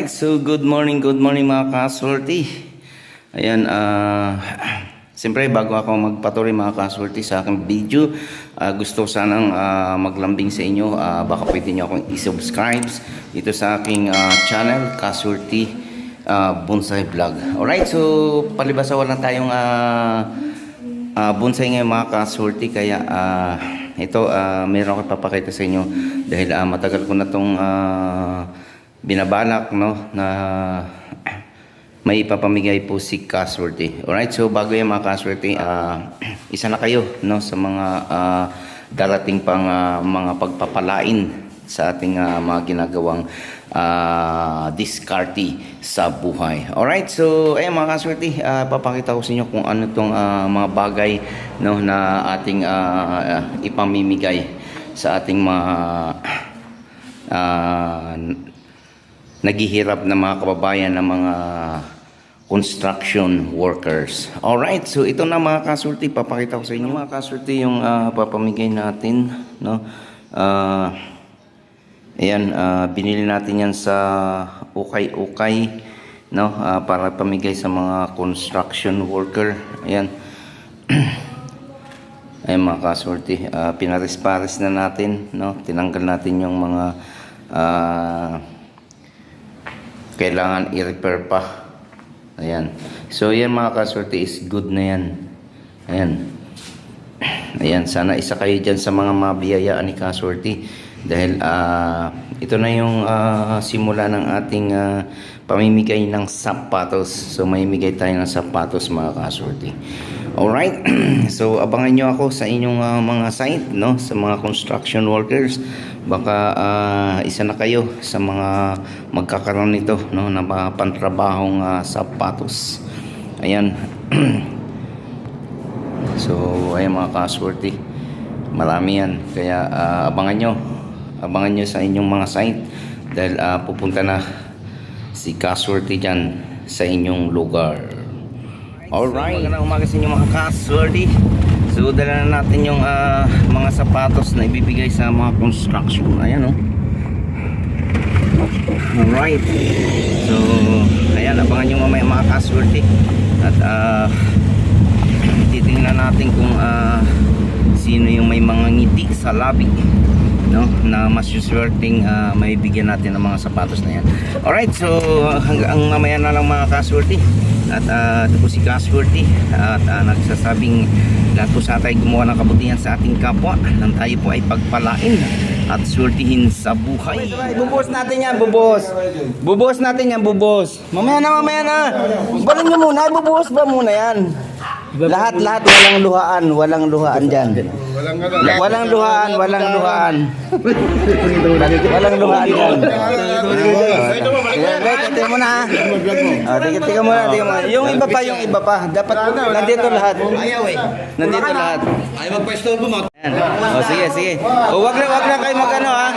Alright, so good morning, good morning mga kasulti. Ayan, ah, siyempre bago ako magpatuloy mga kasulti sa aking video, ah, gusto ko sanang ah, maglambing sa inyo. Ah, baka pwede nyo akong i-subscribe dito sa aking ah, channel, Kasulti ah, Bonsai Vlog. Alright, so palibasawan lang tayong ah, ah, bonsai ngayon mga kasulti, kaya ah, ito, ah, meron ako papakita sa inyo dahil ah, matagal ko na itong ah, binabalak no na may ipapamigay po si Caswerte. Alright, so bago yan mga Caswerte, ah, isa na kayo no sa mga ah, darating pang ah, mga pagpapalain sa ating ah, mga ginagawang uh, discarte sa buhay. Alright, so ayun mga Caswerte, ah, papakita ko sa inyo kung ano tong ah, mga bagay no na ating ah, ipamimigay sa ating mga ah, naghihirap na mga kababayan na mga construction workers. Alright, so ito na mga kasulti, papakita ko sa inyo mga kasulti yung ah, papamigay natin. No? Ah, ayan, ah, binili natin yan sa ukay-ukay no? Ah, para pamigay sa mga construction worker. Ayan. Ayan mga kasulti, ah, pinaris-paris na natin. No? Tinanggal natin yung mga ah, kailangan i-repair pa. Ayan. So, yan mga kasorte is good na yan. Ayan. Ayan, sana isa kayo dyan sa mga mabiyayaan ni kasorte. Dahil ah, ito na yung ah, simula ng ating ah, pamimigay ng sapatos. So, mamimigay tayo ng sapatos mga kasorte. Alright, so abangan nyo ako sa inyong ah, mga site, no? sa mga construction workers. Baka ah, isa na kayo sa mga magkakaroon nito no? na mga pantrabahong ah, sapatos. Ayan. so, ayan mga kasworthy. Marami yan. Kaya ah, abangan nyo. Abangan nyo sa inyong mga site. Dahil ah, pupunta na si kasworthy dyan sa inyong lugar. Alright. So, magandang umaga sa inyo mga kasworthy. So, dala na natin yung ah, mga sapatos na ibibigay sa mga construction. Ayan, oh. Alright. So, ayan, abangan nyo mamaya mga kasworthy. At, ah, titingnan natin kung ah, sino yung may mga ngiti sa labi no? Na mas usualting uh, may bigyan natin ng mga sapatos na yan. Alright so hanggang mamaya na lang mga kaswerte at uh, ito po si kaswerte at uh, nagsasabing lahat po sa tayo gumawa ng kabutihan sa ating kapwa nang tayo po ay pagpalain at swertihin sa buhay. Bubuhos natin yan bubuhos bubuhos natin yan bubuhos mamaya na mamaya na. Balon nyo muna bubuhos ba muna yan lahat lahat walang luhaan walang luhaan dyan Walang luhaan, walang luhaan. walang luhaan yan. Wait, tingnan mo na. Ah, tingnan tingnan mo na, tingnan mo. Yung iba pa, yung iba pa. Dapat nandito lahat. Nandito lahat. Ayaw magpa-store mo. Oh, sige, sige. Oh, wag na, wag na kayo magano ha.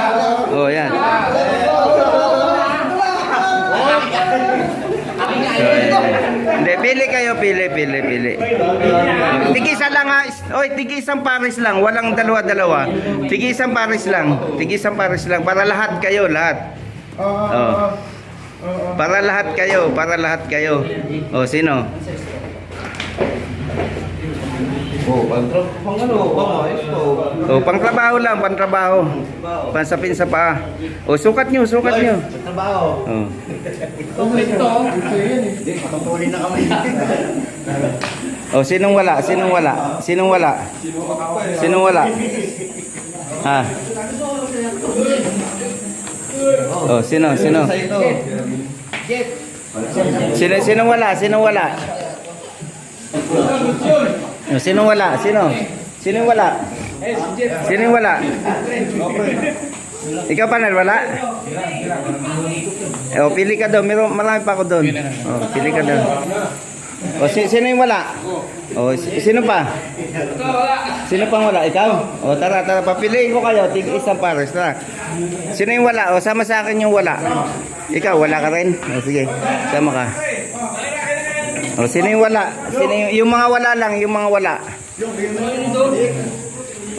Oh, yan. So, yan. Hindi, pili kayo, pili, pili, pili. Tigisa lang ha. Oy, tigisang pares lang. Walang dalawa-dalawa. Tigisang pares lang. Tigisang pares lang. Para lahat kayo, lahat. Oh. Para lahat kayo, para lahat kayo. Oh, sino? Oh, pang pang ano, pang ayos. Oh, pangtrabaho lang, pangtrabaho. Pansapin sa paa. Oh, sukat nyo, sukat nyo. Trabaho. Oh. Ito, ito yun. Hindi, matutulin na kami. Oh, sinong wala? Sinong wala? Sinong wala? Sinong wala? Ha? Oh, sino? Sino? Sa ito. Sino sinong wala? Sinong wala? Oh, sinong wala? Sino? Sinong wala? Sinong wala? Ikaw pa wala? Eh, oh, pili ka doon. Meron marami pa ako doon. Oh, pili ka doon. O, si, sino yung wala? O, si- sino pa? Sino pang wala? Ikaw? O, tara, tara, papiliin ko kayo. Tig isang pares, tara. Sino yung wala? O, sama sa akin yung wala. Ikaw, wala ka rin? O, sige, sama ka. O, sino yung wala? Sino yung, yung mga wala lang, yung mga wala.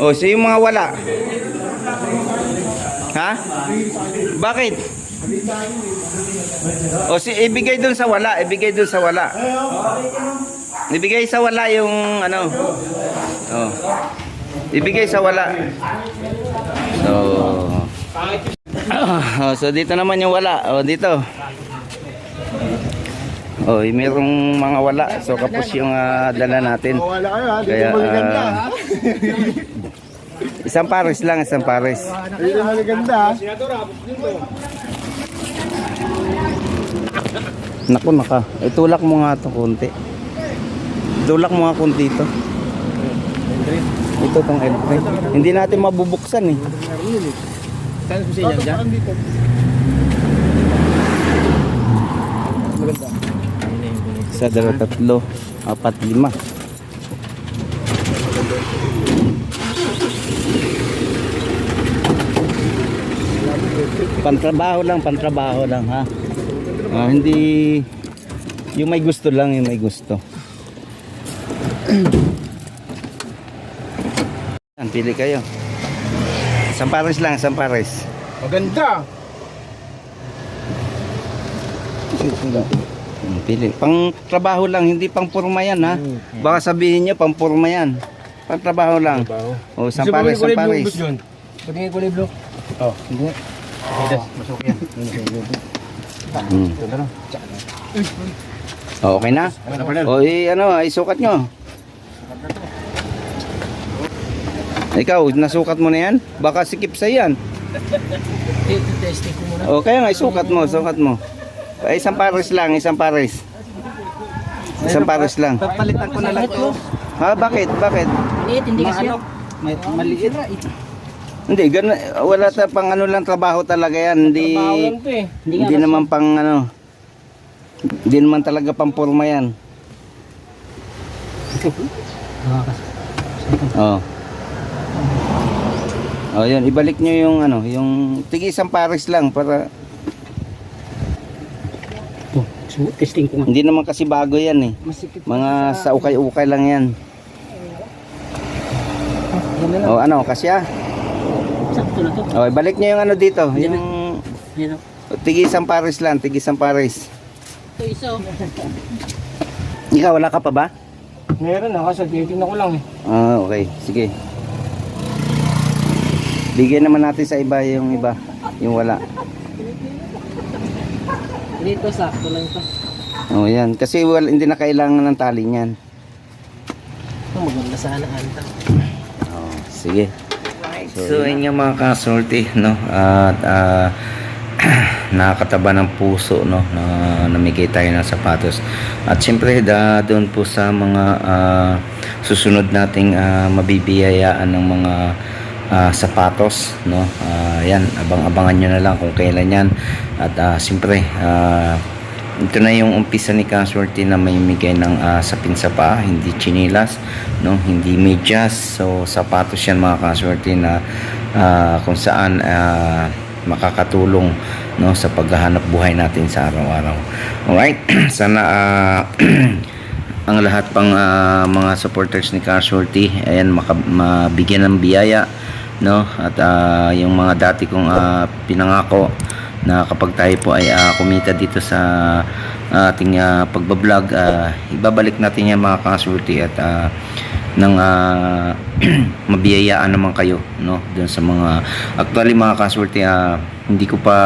O, sino yung mga wala? Ha? Bakit? O si ibigay dun sa wala, ibigay dun sa wala. Ibigay sa wala yung ano. Oh. Ibigay sa wala. So Ah, so dito naman yung wala. Oh, dito. Oh, mayroong mga wala. So kapos yung ah, dala natin. Wala kayo ha, Kaya ah, isang pares lang, isang pares. Dito maliganda ha. Naku, naka. Itulak mo nga ito konti. Itulak mo nga konti ito. Ito tong entry. Hindi natin mabubuksan eh. Saan ko sa inyo dyan? Isa, dalawa, tatlo, apat, lima. Pantrabaho lang, pantrabaho lang ha. Ah, hindi yung may gusto lang, yung may gusto. Yan, pili kayo. Isang pares lang, isang pares. Maganda. Hmm, Pili. Pang trabaho lang, hindi pang purma yan ha. Baka sabihin nyo, pang purma yan. Pang trabaho lang. O, isang pares, isang pares. Patingin ko liblo. Oh, hindi. Hindi, masuk yan. Hmm. Okay na? O, eh, ano, ay sukat nyo. Ikaw, nasukat mo na yan? Baka sikip sa yan. Testing ko muna. O, kaya nga, isukat mo, sukat mo. Ay, isang pares lang, isang pares. Isang pares lang. Papalitan ko na lang to. Ha, bakit? Bakit? Maliit, hindi kasi. Maliit. Hindi, ganun, wala ta pang ano lang trabaho talaga yan. Hindi, eh. Hindi hindi naman pang ano, hindi naman talaga pang forma yan. Oh. Oh, yun, ibalik nyo yung ano, yung tigi isang pares lang para So, testing ko nga. hindi naman kasi bago yan eh. Masikip. Mga sa ukay-ukay lang yan. Yan na lang. Oh, ano, kasya? Sakto na to. Oh, ibalik nyo yung ano dito, Yan yung Yan o. tigi isang pares lang, tigi isang pares. Ito isa. oh. Ikaw, wala ka pa ba? Meron na kasi titignan ko lang eh. Ah, okay. Sige. Bigyan naman natin sa iba yung iba. Yung wala. Dito, sakto lang to. Oh, yan. Kasi wala, hindi na kailangan ng tali niyan. Ito, maganda sana anta. Oh, sige. So, yun nga mga kasorte, no? At ah, nakakataba ng puso, no? Na namigay tayo ng sapatos. At siyempre, da, doon po sa mga ah, susunod nating ah, mabibiyayaan ng mga ah, sapatos, no? Ah, yan, abang-abangan nyo na lang kung kailan yan. At ah, siyempre, ah, ito na yung umpisa ni Casualty na may migay ng ah, sapin sa paa, hindi chinilas, no? hindi medyas. So, sapatos yan mga Casualty na ah, kung saan ah, makakatulong no sa paghahanap buhay natin sa araw-araw. Alright, sana ah, ang lahat pang ah, mga supporters ni Casualty ayan mabigyan ng biyaya no at ah, yung mga dati kong ah, pinangako na kapag tayo po ay ah, kumita dito sa ating ah, pagbablog ah, ibabalik natin yan mga Casualty at ah, nang ah, mabiyayaan naman kayo no dun sa mga actually mga Casualty ah, hindi ko pa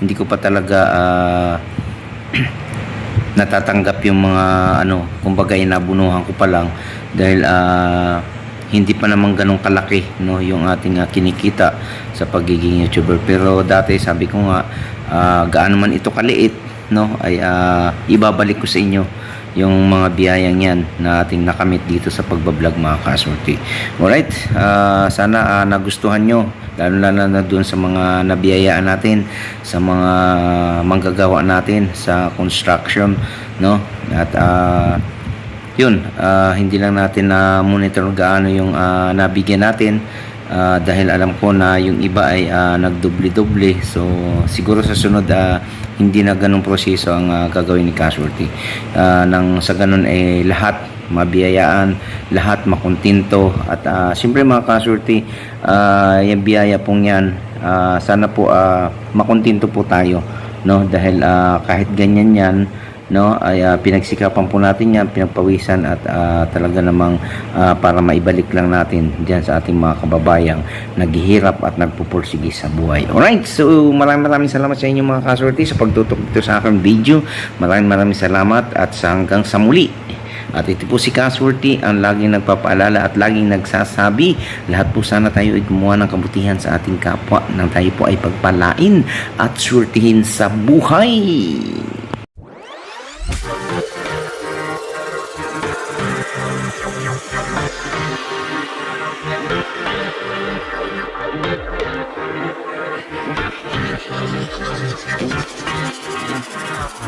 hindi ko pa talaga ah, natatanggap yung mga ano kumbaga inabunuhan ko pa lang dahil ah, hindi pa naman ganun kalaki no yung ating ah, kinikita sa pagiging YouTuber pero dati sabi ko nga ah, gaano man ito kaliit no ay ah, ibabalik ko sa inyo yung mga biyayang yan na ating nakamit dito sa pagbablog mga kasorti. Alright, ah, sana ah, nagustuhan nyo lalo lalo na doon sa mga nabiyayaan natin sa mga manggagawa natin sa construction no at ah, yun ah, hindi lang natin na monitor gaano yung ah, nabigyan natin ah, dahil alam ko na yung iba ay ah, nagdubli-dubli. So siguro sa sunod ah, hindi na ganong proseso ang ah, gagawin ni casualty. Ah, nang sa ganun ay lahat mabiyayaan lahat makuntinto at ah, siyempre mga casualty ah, yung biyaya pong yan ah, sana po ah, makontento po tayo no? Dahil ah, kahit ganyan yan no? Ay ah, pinagsikapan po natin yan pinagpawisan at ah, talaga namang ah, para maibalik lang natin diyan sa ating mga kababayang naghihirap at nagpupursige sa buhay. Alright so maraming maraming salamat sa inyo mga kasorti sa pagtutok dito sa aking video. Maraming maraming salamat at sa hanggang sa muli. At ito po si Kasworthy ang laging nagpapaalala at laging nagsasabi. Lahat po sana tayo ay gumawa ng kabutihan sa ating kapwa nang tayo po ay pagpalain at surtihin sa buhay.